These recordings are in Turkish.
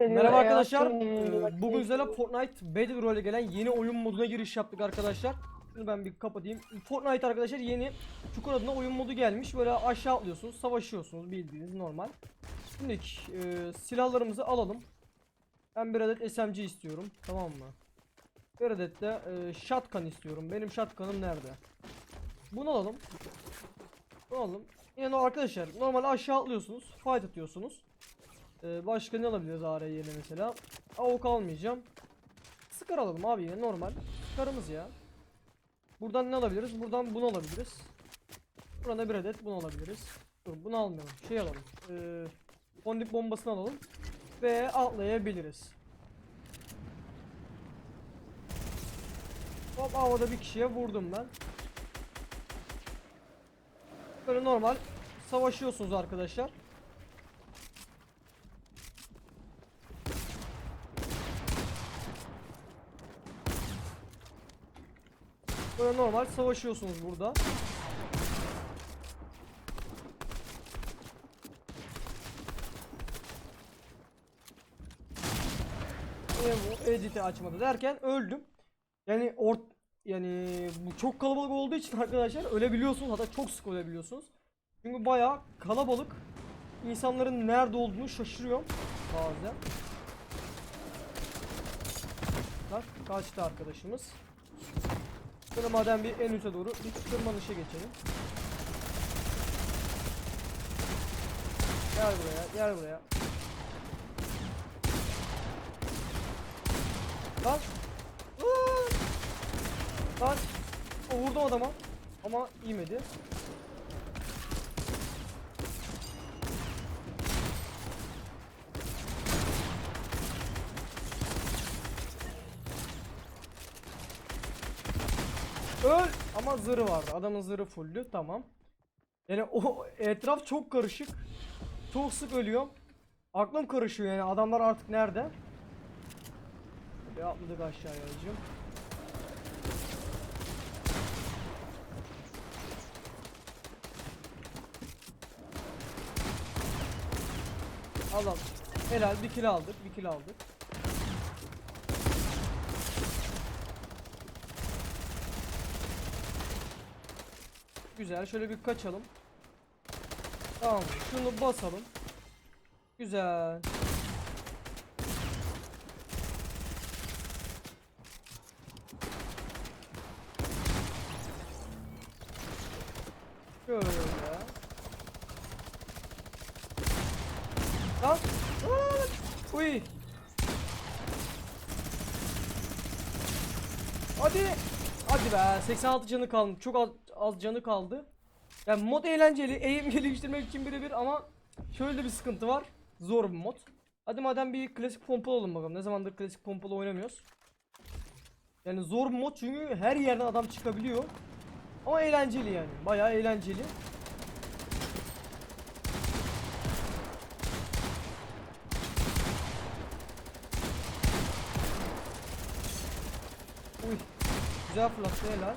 Merhaba arkadaşlar. Ee, Bugün sizlerle Fortnite Battle Royale'e gelen yeni oyun moduna giriş yaptık arkadaşlar. Şunu ben bir kapatayım. Fortnite arkadaşlar yeni Çukur adına oyun modu gelmiş. Böyle aşağı atlıyorsunuz, savaşıyorsunuz bildiğiniz normal. Şimdi e, silahlarımızı alalım. Ben bir adet SMG istiyorum. Tamam mı? Bir adet de e, shotgun istiyorum. Benim shotgun'ım nerede? Bunu alalım. Bunu alalım. Yine no- arkadaşlar normal aşağı atlıyorsunuz. Fight atıyorsunuz. Ee, başka ne alabiliriz AR yerine mesela? Avuk almayacağım. Sıkar alalım abi yine normal. Sıkarımız ya. Buradan ne alabiliriz? Buradan bunu alabiliriz. Burada bir adet bunu alabiliriz. Dur bunu almayalım. Şey alalım. Ee, fondip bombasını alalım. Ve atlayabiliriz. Hop havada bir kişiye vurdum ben. Böyle normal savaşıyorsunuz arkadaşlar. Böyle normal savaşıyorsunuz burada. Bu edit'i açmadı derken öldüm. Yani ort yani bu çok kalabalık olduğu için arkadaşlar ölebiliyorsunuz hatta çok sık ölebiliyorsunuz. Çünkü bayağı kalabalık. İnsanların nerede olduğunu şaşırıyorum bazen. Bak kaçtı arkadaşımız. Şöyle madem bir en üste doğru bir tırmanışa geçelim. Gel buraya, gel buraya. Lan! Lan! O vurdum adama. Ama yemedi. Öl! Ama zırhı vardı. Adamın zırhı fulldü. Tamam. Yani o etraf çok karışık. Çok sık ölüyorum. Aklım karışıyor yani. Adamlar artık nerede? Bir atladık aşağıya hacım. Alalım. Helal bir kill aldık. Bir kill aldık. Güzel. Şöyle bir kaçalım. Tamam. Şunu basalım. Güzel. Şöyle. Lan. Uy. Hadi. Hadi be 86 canı kaldı. Çok az, az canı kaldı. Yani mod eğlenceli. Eğim geliştirmek için birebir ama şöyle bir sıkıntı var. Zor bir mod. Hadi madem bir klasik pompalı olalım bakalım. Ne zamandır klasik pompalı oynamıyoruz. Yani zor mod çünkü her yerden adam çıkabiliyor. Ama eğlenceli yani. Bayağı eğlenceli. Uy. Güzel fırlattı helal.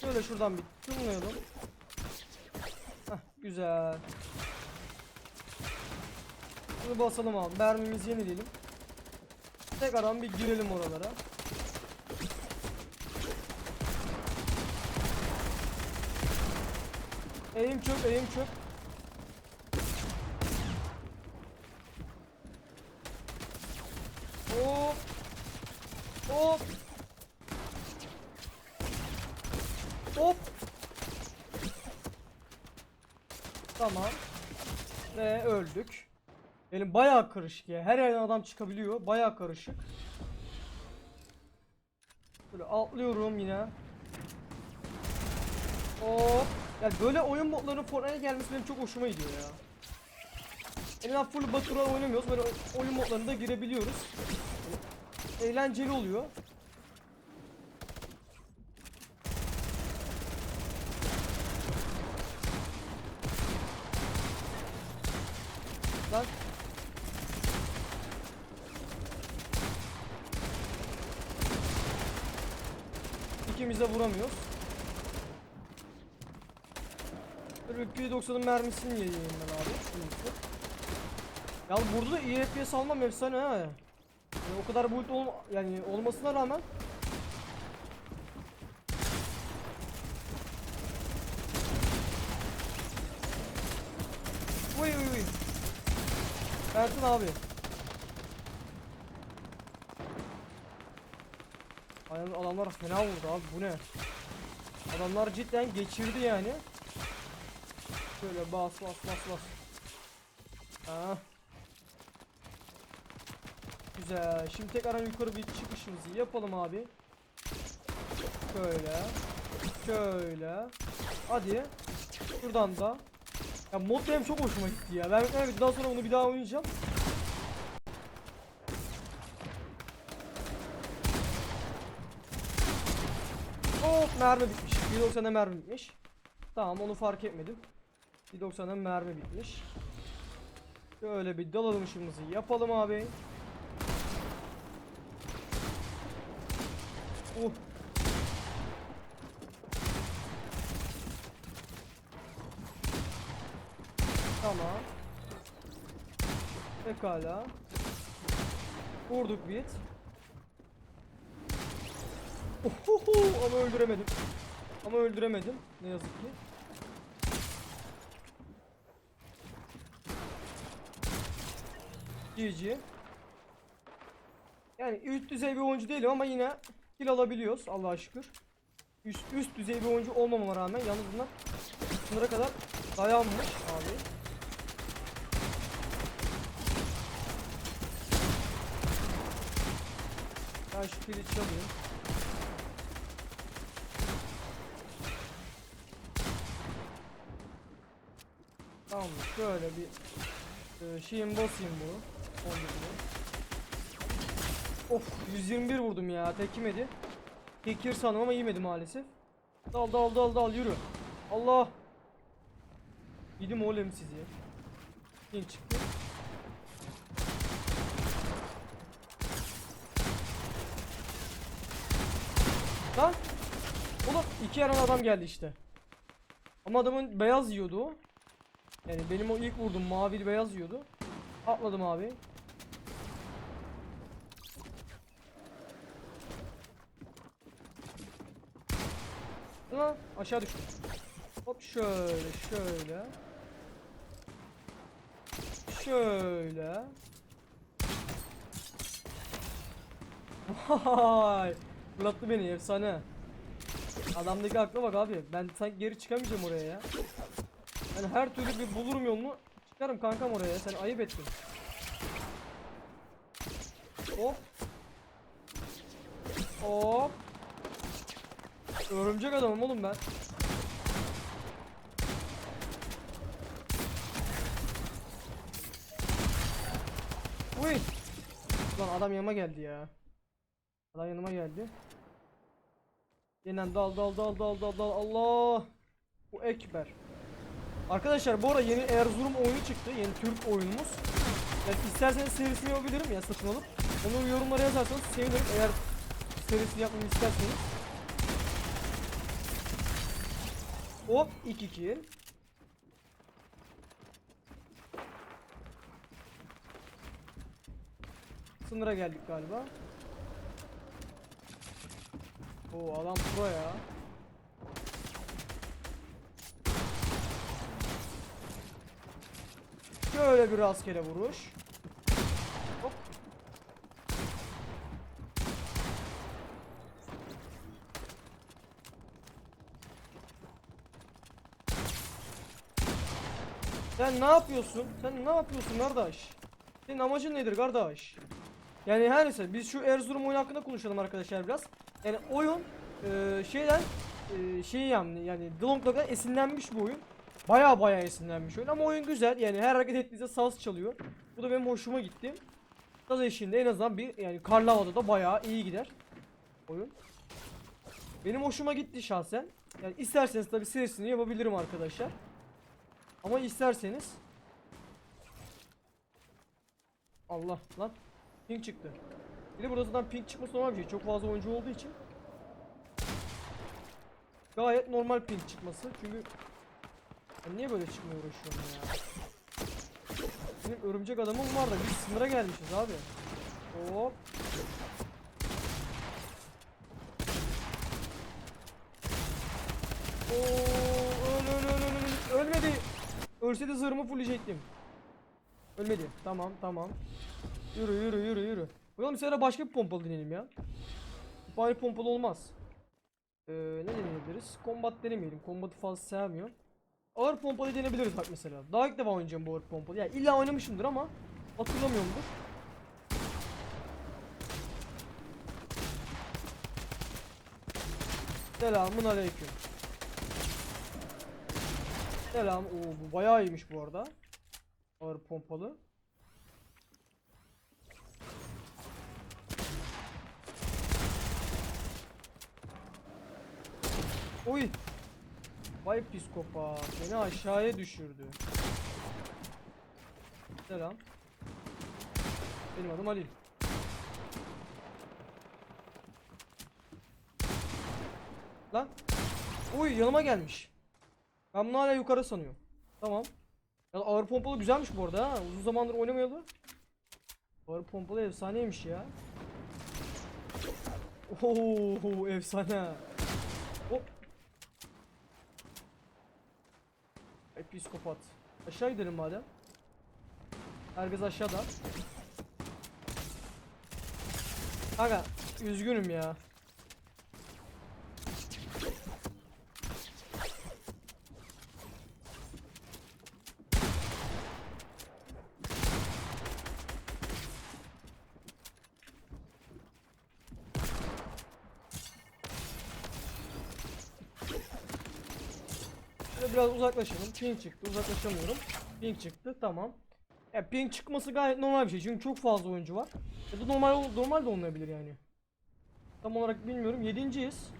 Şöyle şuradan bir tırmanayalım. Heh, güzel. Bunu basalım abi. Mermimizi yenileyelim. Tekrardan bir girelim oralara. Eğim çöp, eğim çöp. Hop. Hop. Hop. Tamam. Ve öldük. Benim bayağı karışık ya. Her yerden adam çıkabiliyor. Bayağı karışık. Böyle atlıyorum yine. Hop. Ya böyle oyun modlarının Fortnite'e gelmesi benim çok hoşuma gidiyor ya. En full Battle oynamıyoruz. Böyle oyun modlarına da girebiliyoruz. Eğlenceli oluyor. Lan. İkimiz de vuramıyoruz. Böyle bir P90'ın mermisini yiyeyim ben abi. Şunu. Ya burada da iyi FPS almam efsane ha. Yani o kadar build ol yani olmasına rağmen Uy uy uy. Ertin abi. Aynen adamlar fena vurdu abi bu ne? Adamlar cidden geçirdi yani. Şöyle bas bas bas bas. Ha. Güzel. Şimdi tekrar yukarı bir çıkışımızı yapalım abi. Şöyle. Şöyle. Hadi. Şuradan da. Ya mod benim çok hoşuma gitti ya. Ben evet, daha sonra bunu bir daha oynayacağım. Hop mermi bitmiş. 190'a mermi bitmiş. Tamam onu fark etmedim. 190'a mermi bitmiş. Şöyle bir dalalım işimizi yapalım abi. Uh. Tamam. Pekala. Vurduk bit. Ohoho, ama öldüremedim. Ama öldüremedim. Ne yazık ki. GG. Yani üst düzey bir oyuncu değilim ama yine kill alabiliyoruz Allah'a şükür. Üst, üst düzey bir oyuncu olmamama rağmen yalnız bunlar sınıra kadar dayanmış abi. Ben şu kili çalayım. Tamam şöyle bir e, şeyin basayım bunu. 11'ini. Of 121 vurdum ya tek yemedi. Tek yer sandım ama yemedi maalesef. Dal dal dal dal yürü. Allah. Yedim oğlum sizi. Kim çıktı? Lan. Oğlum iki yaran adam geldi işte. Ama adamın beyaz yiyordu. Yani benim o ilk vurdum mavi beyaz yiyordu. Atladım abi. Lan aşağı düştüm. Hop şöyle şöyle. Şöyle. Vay. Fırlattı beni efsane. Adamdaki akla bak abi. Ben sanki geri çıkamayacağım oraya ya. Ben her türlü bir bulurum yolunu. Çıkarım kankam oraya. Sen ayıp ettin. Hop. Hop. Örümcek adamım oğlum ben. Uy. Lan adam yanıma geldi ya. Adam yanıma geldi. Yeniden dal dal dal dal dal dal Allah. Bu ekber. Arkadaşlar bu ara yeni Erzurum oyunu çıktı. Yeni Türk oyunumuz. Yani isterseniz serisini yapabilirim ya satın alıp. Onu yorumlara yazarsanız sevinirim eğer serisini yapmamı isterseniz. Hop 2 kill. Sınıra geldik galiba. Oo adam pro ya. Şöyle bir rastgele vuruş. Sen ne yapıyorsun? Sen ne yapıyorsun kardeş? Senin amacın nedir kardeş? Yani her neyse biz şu Erzurum oyunu hakkında konuşalım arkadaşlar biraz. Yani oyun e, şeyden e, şey yani yani The Long Dark'tan esinlenmiş bu oyun. Baya baya esinlenmiş oyun ama oyun güzel yani her hareket ettiğinizde saz çalıyor. Bu da benim hoşuma gitti. Saz eşliğinde en azından bir yani karlı havada da baya iyi gider oyun. Benim hoşuma gitti şahsen. Yani isterseniz tabi serisini yapabilirim arkadaşlar. Ama isterseniz Allah lan ping çıktı. Bir de burada zaten ping çıkması normal bir şey. Çok fazla oyuncu olduğu için. Gayet normal ping çıkması. Çünkü ben niye böyle çıkmaya uğraşıyorum ya? Benim örümcek adamım var da biz sınıra gelmişiz abi. Hop. Oo, Ölse de zırhımı fulleyecektim. Ölmedi. Tamam tamam. Yürü yürü yürü yürü. Oğlum sonra başka bir pompalı deneyelim ya. Aynı pompalı olmaz. Ee, ne deneyebiliriz? Combat denemeyelim. Combat'ı fazla sevmiyorum. Ağır pompalı deneyebiliriz bak mesela. Daha ilk defa oynayacağım bu ağır pompalı. Yani illa oynamışımdır ama hatırlamıyorumdur. Selamun aleyküm. Selam. Oo bu bayağı iyiymiş bu arada. Ağır pompalı. Oy. Vay psikopat. Beni aşağıya düşürdü. Selam. Benim adım Halil. Lan. Uy yanıma gelmiş. Ben bunu hala yukarı sanıyorum. Tamam. Ya ağır pompalı güzelmiş bu arada ha. Uzun zamandır oynamayalı. Ağır pompalı efsaneymiş ya. Oo efsane. Hop. Episkopat. Aşağı gidelim madem. Herkes aşağıda. Kanka üzgünüm ya. Biraz uzaklaşalım. Ping çıktı. Uzaklaşamıyorum. Ping çıktı. Tamam. Ya ping çıkması gayet normal bir şey. Çünkü çok fazla oyuncu var. Ya da normal normal de olmayabilir yani. Tam olarak bilmiyorum. Yedinciyiz.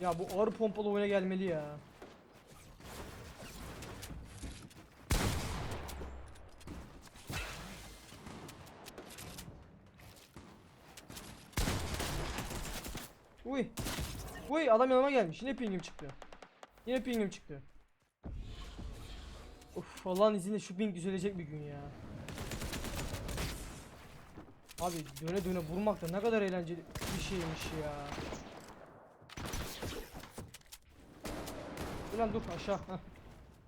Ya bu ağır pompalı oyuna gelmeli ya. Uy. Uy adam yanıma gelmiş. Yine pingim çıktı. Yine pingim çıktı. Of Allah'ın izniyle şu ping düzelecek bir gün ya. Abi döne döne vurmak da ne kadar eğlenceli bir şeymiş ya. Ulan dur aşağı.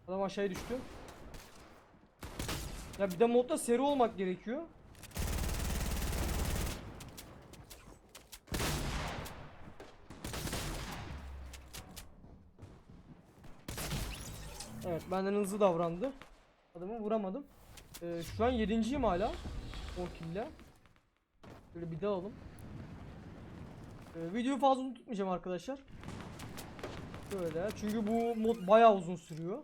Adam aşağıya düştü. Ya bir de modda seri olmak gerekiyor. Evet benden hızlı davrandı. Adamı vuramadım. Ee, şu an yedinciyim hala. 10 kille. Böyle bir daha alalım. Ee, videoyu fazla uzun tutmayacağım arkadaşlar. Böyle çünkü bu mod bayağı uzun sürüyor.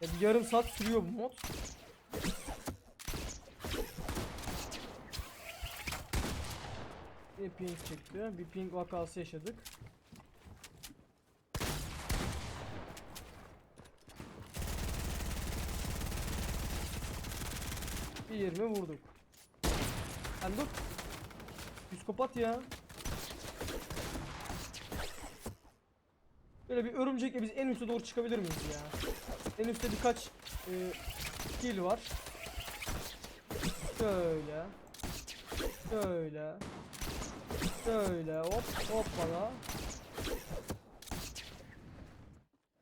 Ya bir yarım saat sürüyor bu mod. Bir ping çıktı. Bir ping vakası yaşadık. 20 vurduk. Sen dur. Psikopat ya. Böyle bir örümcekle biz en üste doğru çıkabilir miyiz ya? En üstte birkaç e, kill var. Şöyle. Şöyle. Şöyle hop hoppala.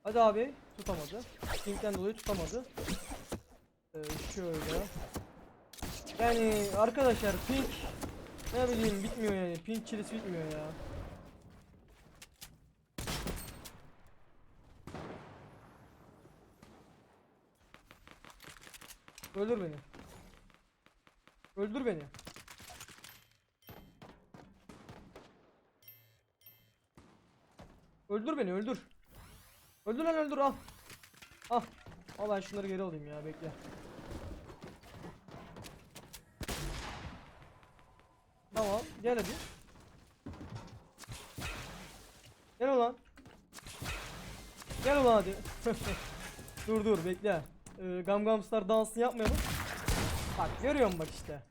Hadi abi tutamadı. Pink'ten dolayı tutamadı. Ee, şöyle. Yani arkadaşlar pink ne bileyim bitmiyor yani. Pink çilesi bitmiyor ya. Öldür beni. Öldür beni. Öldür beni öldür. Öldür lan öldür al. Al. Al ben şunları geri alayım ya bekle. Tamam gel hadi. Gel ulan. Gel ulan hadi. dur dur bekle. Ee, Gangnam Star dansını yapmayalım. Bak görüyor musun bak işte.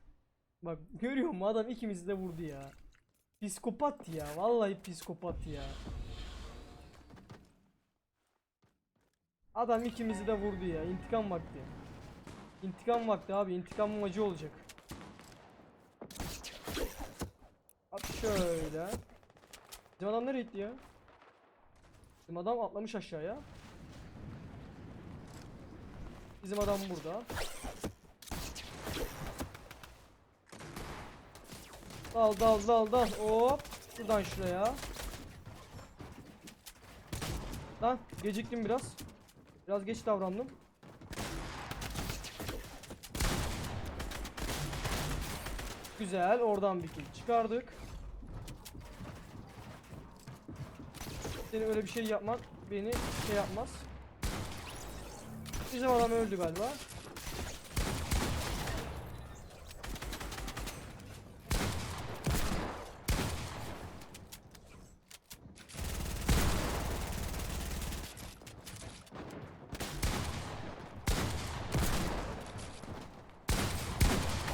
Bak görüyor musun adam ikimizi de vurdu ya. Psikopat ya vallahi psikopat ya. Adam ikimizi de vurdu ya. İntikam vakti. İntikam vakti abi. İntikamım acı olacak. At şöyle. Bizim adam nereye gitti ya? Bizim adam atlamış aşağıya. Bizim adam burada. Dal dal dal dal. Hop. Şuradan şuraya. Lan geciktim biraz. Biraz geç davrandım. Güzel. Oradan bir kill çıkardık. Senin öyle bir şey yapman beni şey yapmaz. Bizim adam öldü galiba.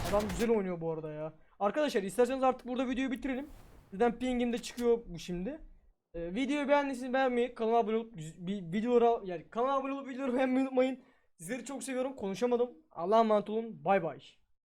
Adam güzel oynuyor bu arada ya. Arkadaşlar isterseniz artık burada videoyu bitirelim. Zaten pingimde çıkıyor bu şimdi. Ee, videoyu beğendiyseniz beğenmeyi, kanala abone olup videolara yani kanala abone olup videoları beğenmeyi unutmayın. Sizleri çok seviyorum. Konuşamadım. Allah'a emanet olun. Bay bay.